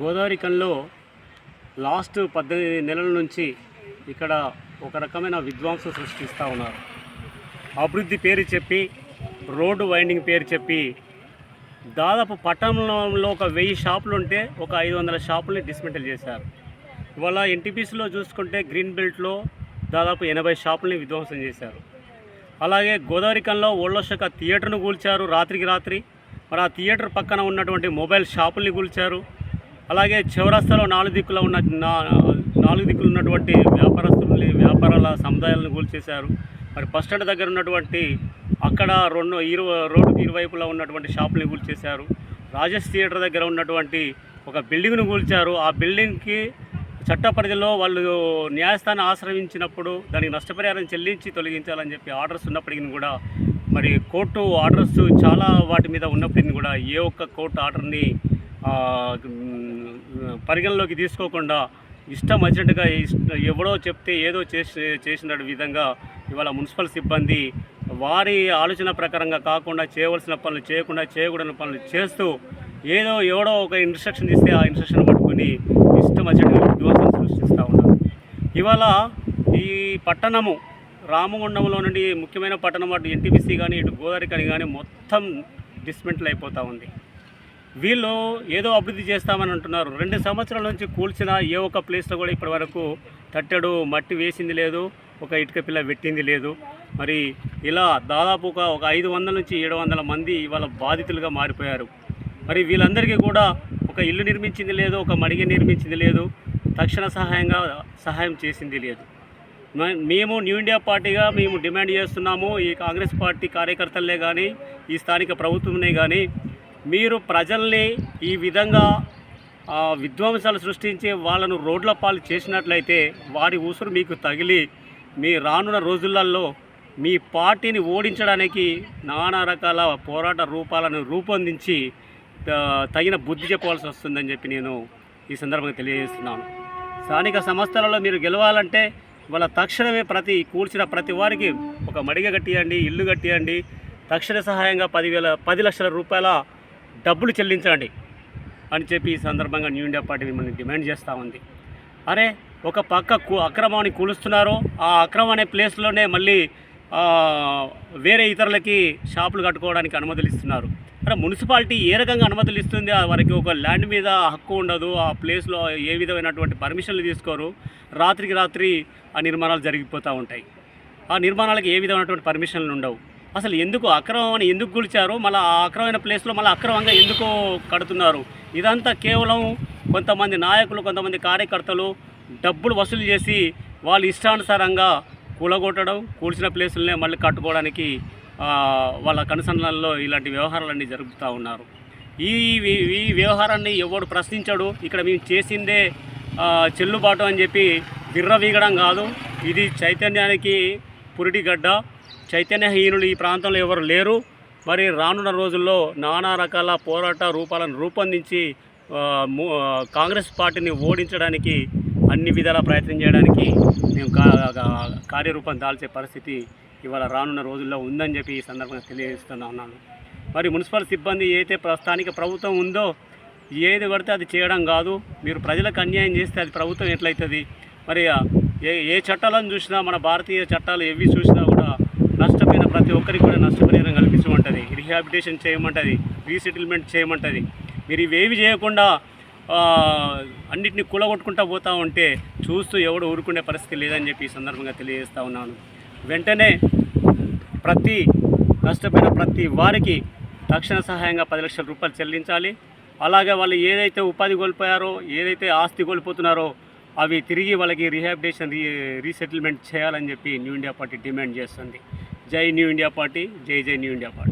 Godavari కన్లో last పద్దెనిమిది నెలల నుంచి ఇక్కడ ఒక రకమైన విధ్వంసం సృష్టిస్తూ ఉన్నారు. అభివృద్ధి పేరు చెప్పి రోడ్డు వైండింగ్ పేరు చెప్పి దాదాపు పట్టణంలో ఒక వెయ్యి షాపులు ఉంటే ఒక ఐదు వందల షాపుల్ని డిస్మెంటల్ చేశారు. ఇవాళ ఎన్టీపీసీలో చూసుకుంటే గ్రీన్ బెల్ట్లో దాదాపు ఎనభై షాపుల్ని విధ్వంసం చేశారు. అలాగే గోదావరికంలో ఓళ్ళోషక థియేటర్ను కూల్చారు రాత్రికి రాత్రి. మరి ఆ థియేటర్ పక్కన ఉన్నటువంటి మొబైల్ షాపుల్ని కూల్చారు. అలాగే చివరస్తలో నాలుగు దిక్కుల ఉన్న నాలుగు దిక్కులు ఉన్నటువంటి వ్యాపారస్తుల్ని వ్యాపారాల సముదాయాలను కూల్చేశారు. మరి బస్ స్టాండ్ దగ్గర ఉన్నటువంటి అక్కడ రెండు ఇరు రోడ్డుకి ఇరువైపులా ఉన్నటువంటి షాపుల్ని కూల్చేశారు. రాజేష్ థియేటర్ దగ్గర ఉన్నటువంటి ఒక బిల్డింగ్ను కూల్చారు. ఆ బిల్డింగ్కి చట్ట పరిధిలో వాళ్ళు న్యాయస్థానం ఆశ్రయించినప్పుడు దానికి నష్టపరిహారం చెల్లించి తొలగించాలని చెప్పి ఆర్డర్స్ ఉన్నప్పటికీ కూడా మరి కోర్టు ఆర్డర్స్ చాలా వాటి మీద ఉన్నప్పటికీ కూడా ఏ ఒక్క కోర్టు ఆర్డర్ని పరిగణలోకి తీసుకోకుండా ఇష్టం వచ్చినట్టుగా ఎవడో చెప్తే ఏదో చేసి చేసిన విధంగా ఇవాళ మున్సిపల్ సిబ్బంది వారి ఆలోచన ప్రకారంగా కాకుండా చేయవలసిన పనులు చేయకుండా చేయకూడని పనులు చేస్తూ ఏదో ఎవడో ఒక ఇన్స్ట్రక్షన్ ఇస్తే ఆ ఇన్స్ట్రక్షన్ పట్టుకుని ఇష్టం వచ్చినట్టుగా విధ్వంసం సృష్టిస్తూ ఉన్నారు. ఇవాళ ఈ పట్టణము రామగుండంలో నుండి ముఖ్యమైన పట్టణం అటు ఎన్టీపీసీ కానీ ఇటు గోదావరి కానీ కానీ మొత్తం డిస్మెంటల్ అయిపోతూ ఉంది. వీళ్ళు ఏదో అభివృద్ధి చేస్తామని అంటున్నారు. రెండు సంవత్సరాల నుంచి కూల్చిన ఏ ఒక్క ప్లేస్లో కూడా ఇప్పటి వరకు తట్టెడు మట్టి వేసింది లేదు ఒక ఇటుక పిల్ల పెట్టింది లేదు. మరి ఇలా దాదాపుగా ఒక ఐదు వందల నుంచి ఏడు వందల మంది ఇవాళ బాధితులుగా మారిపోయారు. మరి వీళ్ళందరికీ కూడా ఒక ఇల్లు నిర్మించింది లేదు ఒక మడిగ నిర్మించింది లేదు తక్షణ సహాయంగా సహాయం చేసింది లేదు. మేము న్యూ ఇండియా పార్టీగా మేము డిమాండ్ చేస్తున్నాము ఈ కాంగ్రెస్ పార్టీ కార్యకర్తలే కానీ ఈ స్థానిక ప్రభుత్వంనే కానీ మీరు ప్రజల్ని ఈ విధంగా విధ్వంసాలు సృష్టించి వాళ్ళను రోడ్ల పాలు చేసినట్లయితే వారి ఊసురు మీకు తగిలి మీ రానున్న రోజులలో మీ పార్టీని ఓడించడానికి నానా రకాల పోరాట రూపాలను రూపొందించి తగిన బుద్ధి చెప్పవలసి వస్తుందని చెప్పి నేను ఈ సందర్భంగా తెలియజేస్తున్నాను. స్థానిక సంస్థలలో మీరు గెలవాలంటే వాళ్ళ తక్షణమే ప్రతి కూల్చిన ప్రతి వారికి ఒక మడిగ కట్టియండి ఇల్లు కట్టియండి. తక్షణ సహాయంగా పదివేల పది లక్షల రూపాయల డబ్బులు చెల్లించండి అని చెప్పి ఈ సందర్భంగా న్యూ ఇండియా పార్టీ మిమ్మల్ని డిమాండ్ చేస్తూ ఉంది. అరే ఒక పక్క కు అక్రమాన్ని కూలుస్తున్నారు. ఆ అక్రమం అనే ప్లేస్లోనే మళ్ళీ వేరే ఇతరులకి షాపులు కట్టుకోవడానికి అనుమతులు ఇస్తున్నారు అరే మున్సిపాలిటీ ఏ రకంగా అనుమతులు ఇస్తుంది ఆ వారికి ఒక ల్యాండ్ మీద హక్కు ఉండదు. ఆ ప్లేస్లో ఏ విధమైనటువంటి పర్మిషన్లు తీసుకోరు. రాత్రికి రాత్రి ఆ నిర్మాణాలు జరిగిపోతూ ఉంటాయి. ఆ నిర్మాణాలకు ఏ విధమైనటువంటి పర్మిషన్లు ఉండవు. అసలు ఎందుకు అక్రమం అని ఎందుకు గుడిచారు మళ్ళీ ఆ అక్రమమైన ప్లేస్లో మళ్ళీ అక్రమంగా ఎందుకు కడుతున్నారు? ఇదంతా కేవలం కొంతమంది నాయకులు కొంతమంది కార్యకర్తలు డబ్బులు వసూలు చేసి వాళ్ళు ఇష్టానుసారంగా కూలగొట్టడం కూల్చిన ప్లేసులనే మళ్ళీ కట్టుకోవడానికి వాళ్ళ కనుసంధానంలో ఇలాంటి వ్యవహారాలన్నీ జరుపుతూ ఉన్నారు. ఈ ఈ- వ్యవహారాన్ని ఎవడు ప్రశ్నించడు? ఇక్కడ మేము చేసిందే చెల్లుబాటు అని చెప్పి విర్రవీగడం కాదు. ఇది చైతన్యానికి పురిటిగడ్డ. చైతన్యహీనులు ఈ ప్రాంతంలో ఎవరు లేరు. మరి రానున్న రోజుల్లో నానా రకాల పోరాట రూపాలను రూపొందించి కాంగ్రెస్ పార్టీని ఓడించడానికి అన్ని విధాల ప్రయత్నం చేయడానికి మేము కా- కార్యరూపం దాల్చే పరిస్థితి ఇవాళ రానున్న రోజుల్లో ఉందని చెప్పి ఈ సందర్భంగా తెలియజేస్తున్నాను మరి మున్సిపల్ సిబ్బంది ఏదైతే ప్రస్తుతానిక ప్రభుత్వం ఉందో ఏది పడితే అది చేయడం కాదు. మీరు ప్రజలకు అన్యాయం చేస్తే అది ప్రభుత్వం ఎట్లయితుంది? మరి ఏ ఏ చట్టాలను చూసినా మన భారతీయ చట్టాలు ఎవి చూసినా ఒక్కరికి కూడా నష్టపరిహారం కల్పించమంటుంది. రిహాబిటేషన్ చేయమంటుంది. రీసెటిల్మెంట్ చేయమంటుంది. మీరు ఇవేవి చేయకుండా అన్నిటిని కూలగొట్టుకుంటా పోతా ఉంటే చూస్తూ ఎవడు ఊరుకునే పరిస్థితి లేదని చెప్పి ఈ సందర్భంగా తెలియజేస్తూ ఉన్నాను. వెంటనే ప్రతి నష్టపోయిన ప్రతి వారికి తక్షణ సహాయంగా పది లక్షల రూపాయలు చెల్లించాలి. అలాగే వాళ్ళు ఏదైతే ఉపాధి కోల్పోయారో ఏదైతే ఆస్తి కోల్పోతున్నారో అవి తిరిగి వాళ్ళకి రీహాబిటేషన్ రీ రీసెటిల్మెంట్ చేయాలని చెప్పి న్యూ ఇండియా పార్టీ డిమాండ్ చేస్తుంది. జై న్యూ ఇండియా పార్టీ జై జై న్యూ ఇండియా పార్టీ